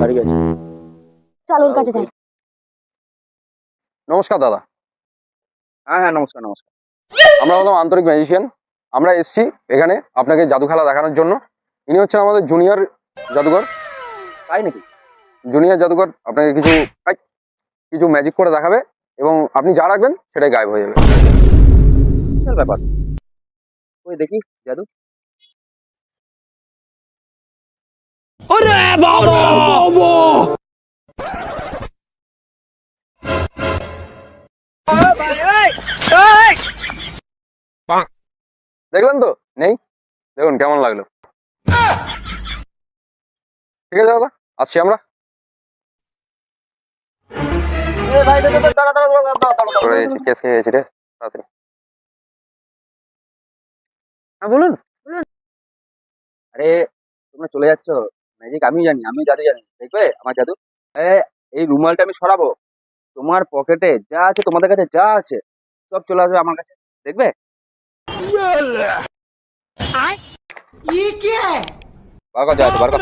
বাড়ি গেছে চল ওর কাছে নমস্কার দাদা। হ্যাঁ হ্যাঁ নমস্কার নমস্কার। আমরা হলাম আন্তরিক ম্যাজিশিয়ান আমরা এসেছি এখানে আপনাকে জাদু খেলা দেখানোর জন্য। ইনি হচ্ছেন আমাদের জুনিয়র জাদুঘর তাই নাকি? জুনিয়র জাদুঘর আপনাকে কিছু আই, কিছু ম্যাজিক করে দেখাবে এবং আপনি যা রাখবেন সেটাই গায়েব হয়ে যাবে। বিশাল ব্যাপার। ওই দেখি জাদু। দেখলেন তো? নেই? দেখুন কেমন লাগল। ঠিক আছে দাদা আসছি আমরা। কেস খেয়ে গেছি রে তাড়াতাড়ি। হ্যাঁ বলুন। আরে তোমরা চলে যাচ্ছ? ম্যাজিক আমি জানি আমি জাদু জানি দেখবে? আমার জাদু এই রুমালটা আমি সরাবো। তোমার পকেটে যা আছে তোমাদের কাছে যা আছে সব চলে আসবে আমার কাছে। দেখবে? বার কর।